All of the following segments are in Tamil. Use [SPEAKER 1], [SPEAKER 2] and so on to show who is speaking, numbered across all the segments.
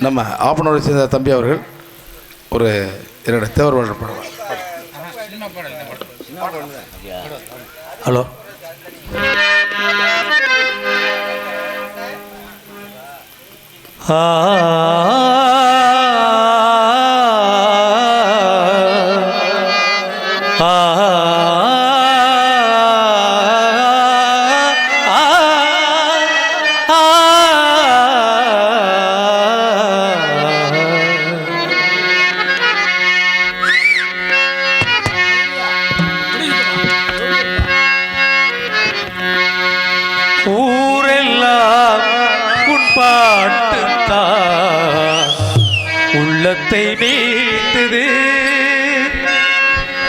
[SPEAKER 1] நம்ம ஆப்பனூரை சேர்ந்த தம்பி அவர்கள் ஒரு என்னோட தேவர் வாழ்ற படம். ஹலோ.
[SPEAKER 2] ஆ. இதயத்தை நீட்டுது.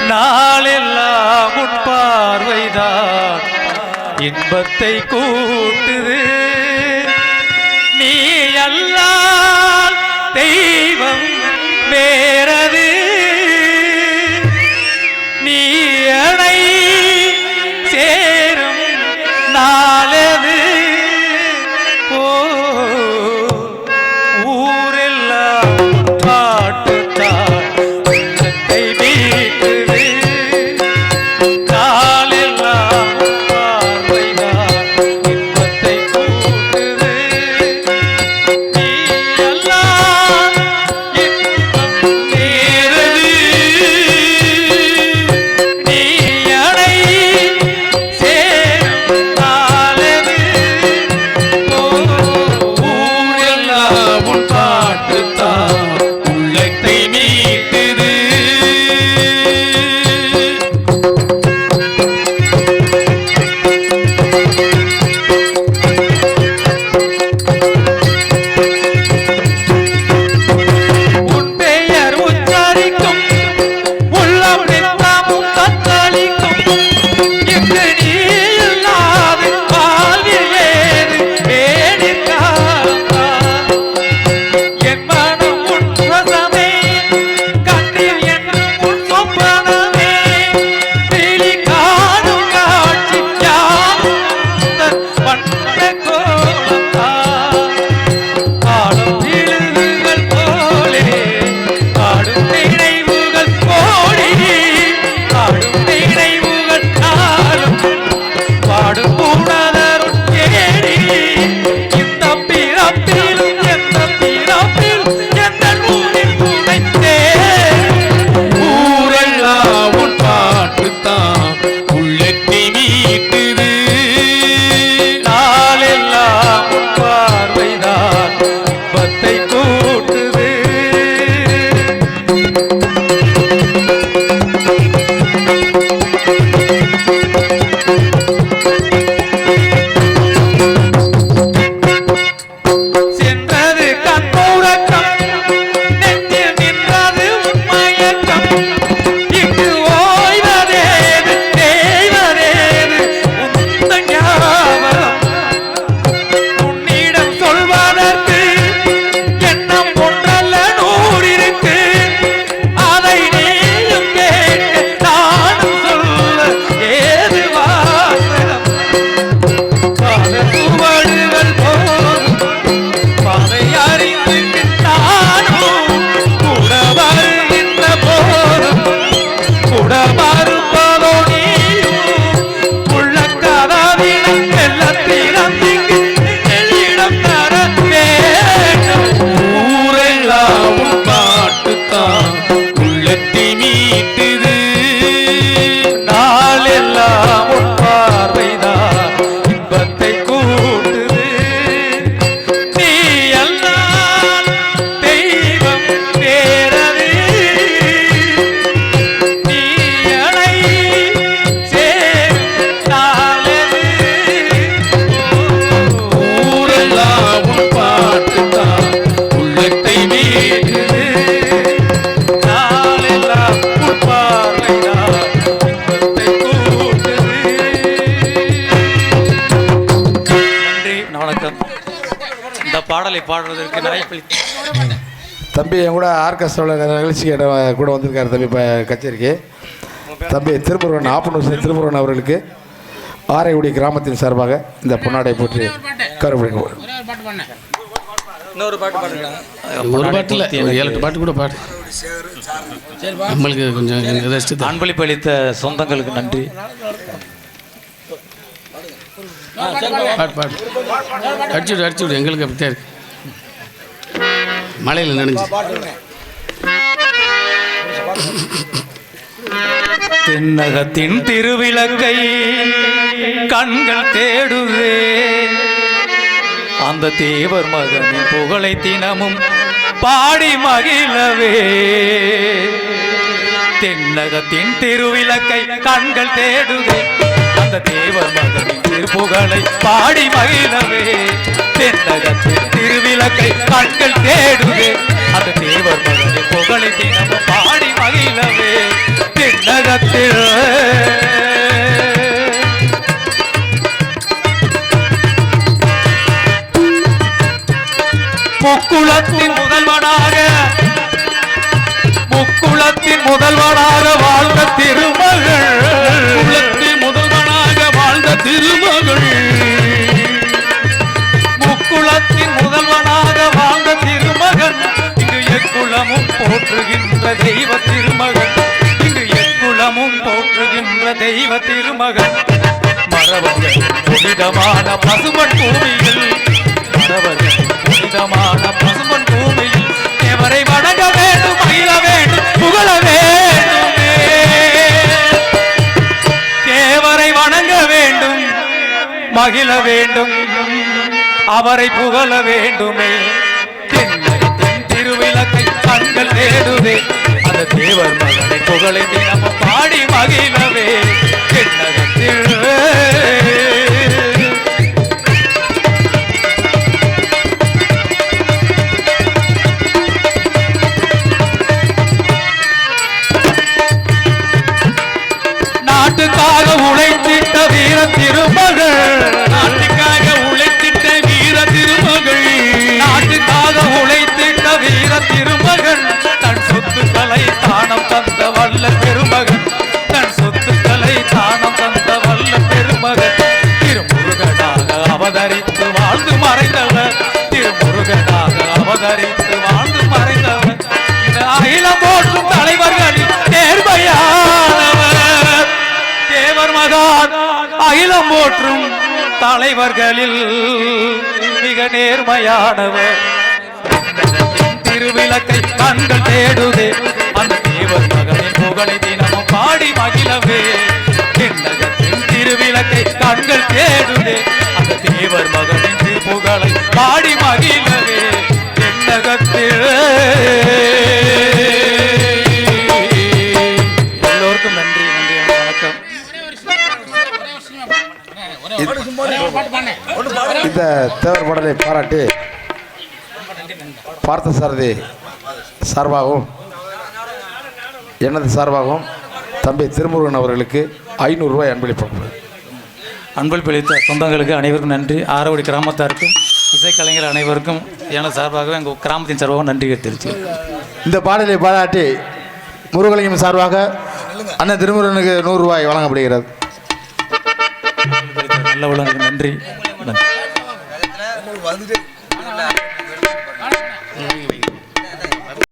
[SPEAKER 2] நாளெல்லாம் உன் பார்வைதான். இன்பத்தை கூட்டுது. பாடலை பாடுவதற்கு வாய்ப்பளி
[SPEAKER 1] தம்பி என் கூட ஆர்கெஸ்ட்ராவில் நிகழ்ச்சிக்கு கூட வந்திருக்காரு தம்பி இப்போ கச்சேரிக்கு. தம்பி திருப்பூர்வன் ஆப்பனூர் திருப்பூர்வன் அவர்களுக்கு ஆரைக்குடி கிராமத்தின் சார்பாக இந்த பொன்னாடை போற்றி
[SPEAKER 3] கருப்பிடிக்க
[SPEAKER 2] இன்னொரு பாட்டு பாடுங்க.
[SPEAKER 3] பாட்டில் ஏழு பாட்டு கூட பாடு. நம்மளுக்கு கொஞ்சம்
[SPEAKER 2] அன்பளிப்பு அளித்த சொந்தங்களுக்கு நன்றி.
[SPEAKER 3] பாட்டு அடிச்சு விடு அடிச்சு விடு எங்களுக்கு அப்படித்தான் இருக்கு. மழையில் நனைஞ்சு.
[SPEAKER 2] தென்னகத்தின் திருவிளக்கை கண்கள் தேடுதே அந்த தேவர் மகனின் புகழை தினமும் பாடி மகிழவே. தென்னகத்தின் திருவிளக்கை கண்கள் தேடுதே அந்த தேவர் மகன் திருப்புகழை பாடி மகிழவே. தென்னகத்தின் திருவிளக்கை கண்கள் தேடுவே. அந்த தேவர் மகனின் புகழை தினமும் பாடி மகிழவே. தென்னகத்தில். முக்குளத்தின் முதல்வனாக முக்குளத்தின் முதல்வனாக வாழ்ந்த திருமகள். போற்றுகின்ற தெய்வ திருமகன் இங்கு எக்குளமும் போற்றுகின்ற தெய்வ திருமகன் மரபர்கள் புனிதமான பசுமன் பூமியில். மரபர்கள் புனிதமான பசுமன் பூமியில். எவரை வணங்க வேண்டும் மகிழ வேண்டும் புகழ வேண்டுமே. தேவரை வணங்க வேண்டும் மகிழ வேண்டும். அவரை புகழ வேண்டுமே. கண்கள் தேடுவே. அந்த தேவர் மகனை புகழை தினமும் பாடி மகிழவே. கிண்ணகத்தில் நாட்டுக்காக உழைத்திட்ட வீர திரும்ப தலைவர்களில் மிக நேர்மையானவர். திருவிளக்கை கண்கள் தேடுதே. அந்த தேவர் மகனின் புகழை தினமும் பாடி மகிழவே. தென்னகத்தின் திருவிளக்கை கண்கள் தேடுதே. அந்த தேவர் மகனின் புகழை பாடி
[SPEAKER 1] பார்த்த சாரதி சார்பாகவும் எனது சார்பாகவும் தம்பி திருமுருகன் அவர்களுக்கு ஐநூறுரூவாய் அன்பளிப்பாங்க
[SPEAKER 2] அன்பில் பிழைத்த சொந்தங்களுக்கு அனைவருக்கும் நன்றி. ஆரவடி கிராமத்தாருக்கும் இசைக்கலைஞர் அனைவருக்கும் எனது சார்பாக எங்கள் கிராமத்தின் சார்பாக நன்றி தெரிவித்து.
[SPEAKER 1] இந்த பாடலை பாராட்டி முருகலிங்கம் சார்பாக அண்ணன் திருமுருகனுக்கு நூறுரூவாய் வழங்கப்படுகிறது.
[SPEAKER 2] நல்ல உள்ளங்களுக்கு நன்றி. நன்றி.